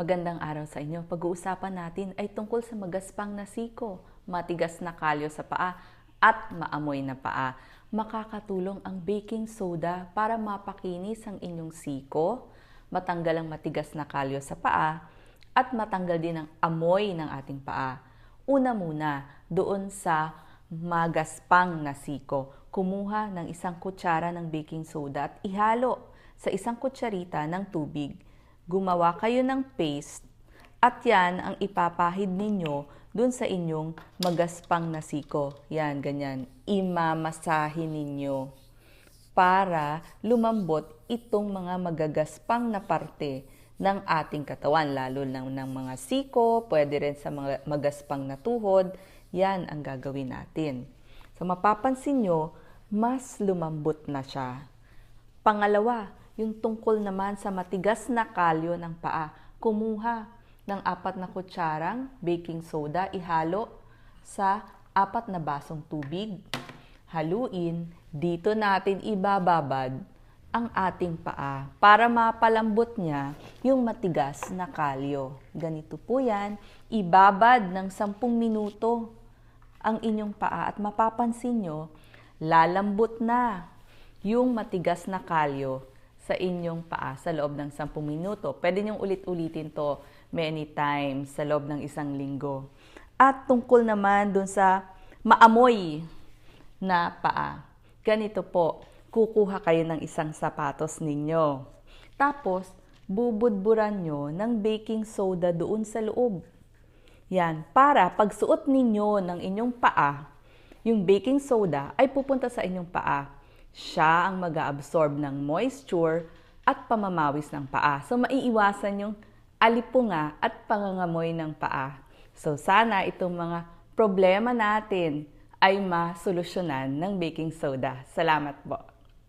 Magandang araw sa inyo. Pag-uusapan natin ay tungkol sa magaspang na siko, matigas na kalyo sa paa at maamoy na paa. Makakatulong ang baking soda para mapakinis ang inyong siko, matanggal ang matigas na kalyo sa paa, at matanggal din ang amoy ng ating paa. Una muna, doon sa magaspang na siko, kumuha ng isang kutsara ng baking soda at ihalo sa isang kutsarita ng tubig gumawa kayo ng paste at yan ang ipapahid ninyo dun sa inyong magaspang na siko. Yan, ganyan. Imamasahin ninyo para lumambot itong mga magagaspang na parte ng ating katawan, lalo ng, ng mga siko, pwede rin sa mga magaspang na tuhod. Yan ang gagawin natin. So mapapansin nyo, mas lumambot na siya. Pangalawa, yung tungkol naman sa matigas na kalyo ng paa. Kumuha ng apat na kutsarang baking soda, ihalo sa apat na basong tubig. Haluin, dito natin ibababad ang ating paa para mapalambot niya yung matigas na kalyo. Ganito po yan, ibabad ng 10 minuto ang inyong paa at mapapansin nyo, lalambot na yung matigas na kalyo sa inyong paa sa loob ng 10 minuto. Pwede niyong ulit-ulitin to many times sa loob ng isang linggo. At tungkol naman dun sa maamoy na paa. Ganito po, kukuha kayo ng isang sapatos ninyo. Tapos, bubudburan nyo ng baking soda doon sa loob. Yan, para pagsuot ninyo ng inyong paa, yung baking soda ay pupunta sa inyong paa siya ang mag absorb ng moisture at pamamawis ng paa. So, maiiwasan yung alipunga at pangangamoy ng paa. So, sana itong mga problema natin ay masolusyonan ng baking soda. Salamat po.